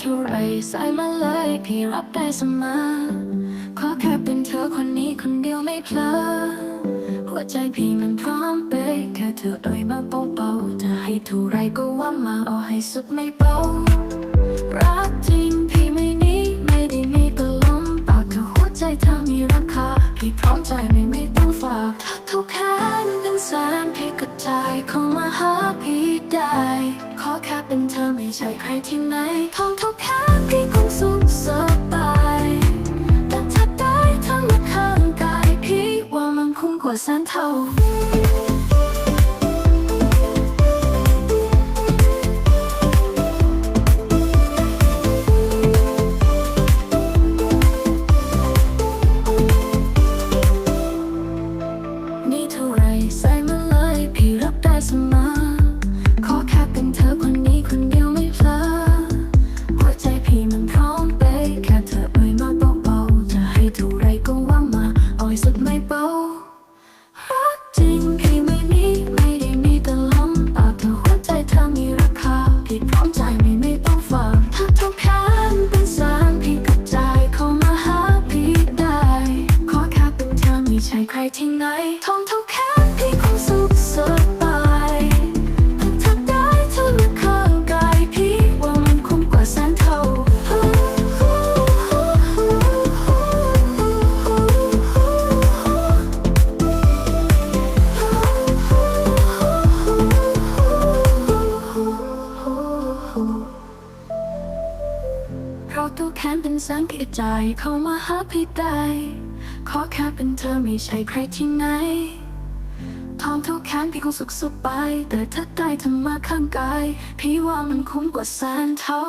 เท่าไรใส่มาเลยพี่รับได้เสมอขอแค่เป็นเธอคนนี้คนเดียวไม่เพลอหัวใจพี่มันพร้อมเป๊ะแค่เธอเอ่ยมาเบาๆจะให้เท่าไรก็ว่ามาเอาให้สุดไม่เบารักจริงพี่ไม่นีไม่ได้มีตะลมปากแค่หัวใจเธอมีราคาพี่พร้อมใจไม่ไม่ต้องฝากทุกแค่เป็นแสนพี่ก็ใจายเข้ามาหาพี่ ขอแค่เป็นเธอไม่ใช่ใครที่ไหนทองทุกแค่พี่คงสุขสบายแต่ถ้าได้เธอมาข้างกายพี่ว่ามันคุ้มกว่าแสนเท่า ทองเทุกแค้นพี่คงสุขสบายถ้าได้เธอมาเข้ากายพี่ว่ามันคุ้มกว่าแสนเท่า เพราะตัวแค้นเป็นแสงพี่ใจเข้ามาหาพี่ได้ ขอแค่เป็นเธอไม่ใช่ใครที่ไหนทองเท่าแค้นพี่คงสุขสบาย แต่ถ้าได้เธอมาข้างกาย พี่ว่ามันคุ้มกว่าแสนเท่า